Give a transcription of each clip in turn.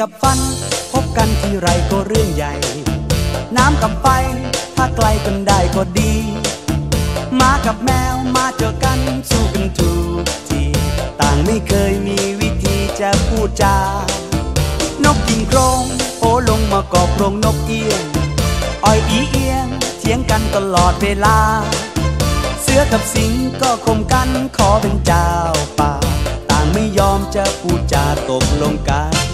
กับฟัน พบกันที่ไรก็เรื่องใหญ่ น้ำกับไฟ ถ้าไกลกันได้ก็ดีหมากับแมวมาเจอกันสู้กันทุกทีต่างไม่เคยมีวิธีจะพูดจานกกินโครงโอลงมากอบโรงนกเอียงอ้อยอีเอียงเถียงกันตลอดเวลา เสือกับสิงก็คมกันขอเป็นเจ้าป่า ต่างไม่ยอมจะพูดจาตกลงกัน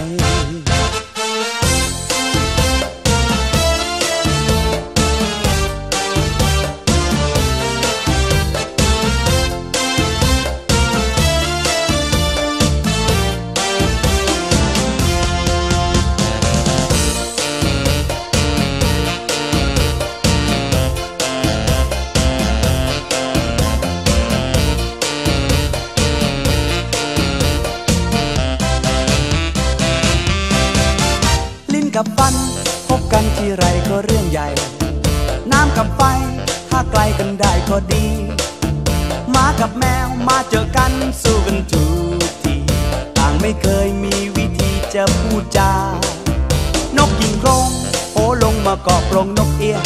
กับฟัน พบกันที่ไรก็เรื่องใหญ่ น้ำกับไฟ ถ้าไกลกันได้ก็ดีหมากับแมวมาเจอกันสู้กันทุกทีต่างไม่เคยมีวิธีจะพูดจา นกยิงโครงโอลงมาเกาะกรงนกเอียง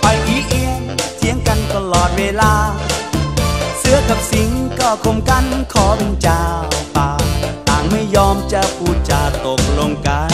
ไปอีเอียงเถียงกันตลอดเวลา เสือกับสิงก็คมกันขอเป็นเจ้าป่า ต่างไม่ยอมจะพูดจาตกลงกัน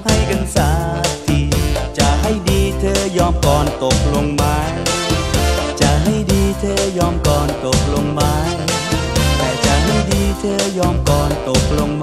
ดีเธอยอมก่อนตกลงไหมแต่จะให้ดีเธอยอมก่อนตกลง